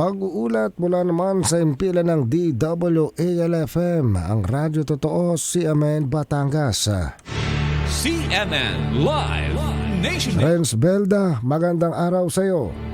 At mula naman sa impila ng DWALFM, ang Radyo Totoo, CMN Batangas. CNN Live Nation. Renz Belda, magandang araw sa iyo.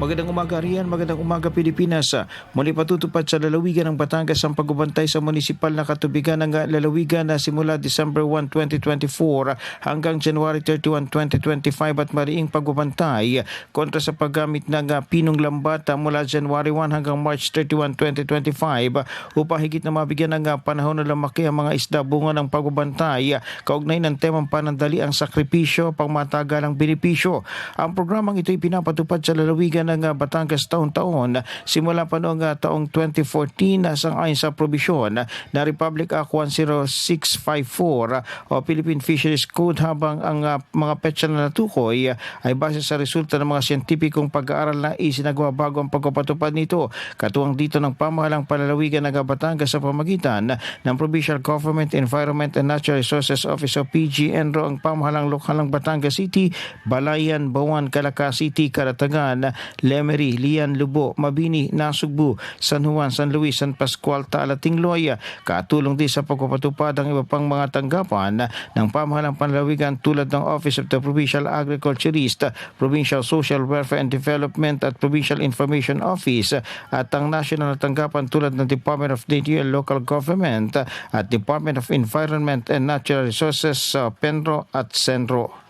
Magandang umaga riyan, magandang umaga Pilipinas. Muli patutupad sa lalawigan ng Batangas ang pagbabantay sa munisipal na katubigan ng lalawigan na simula December 1, 2024 hanggang January 31, 2025 at mariing pagbabantay kontra sa paggamit ng ah, pinong lambat ah, mula January 1 hanggang March 31, 2025 upang higit na mabigyan ng ah, panahon na lumaki ang mga isda bunga ng pagbabantay ah, kaugnay ng temang panandali ang sakripisyo pangmatagalang benepisyo. Ang programang ito ay pinapatupad sa lalawigan ng Batangas taon-taon simula pa noong ah, taong 2014 na sang ayon sa probisyon na Republic Act 10654 o Philippine Fisheries Code habang ang ah, mga petsa na natukoy ah, ay base sa resulta ng mga siyentipikong pag-aaral na isinagawa bago ang pagpapatupad nito. Katuwang dito ng pamahalang palalawigan ng Batangas sa pamagitan ng Provincial Government Environment and Natural Resources Office o PGNRO ang pamahalang lokal ng Batangas City, Balayan, Bawan, Calaca City, Karatagan, Lemery, Lian, Lubo, Mabini, Nasugbu, San Juan, San Luis, San Pascual, Taalating Loya. Katulong din sa pagpapatupad ang iba pang mga tanggapan ng pamahalang panlalawigan tulad ng Office of the Provincial Agriculturist, Provincial Social Welfare and Development at Provincial Information Office at ang national na tanggapan tulad ng Department of Nature and Local Government at Department of Environment and Natural Resources sa Penro at Senro.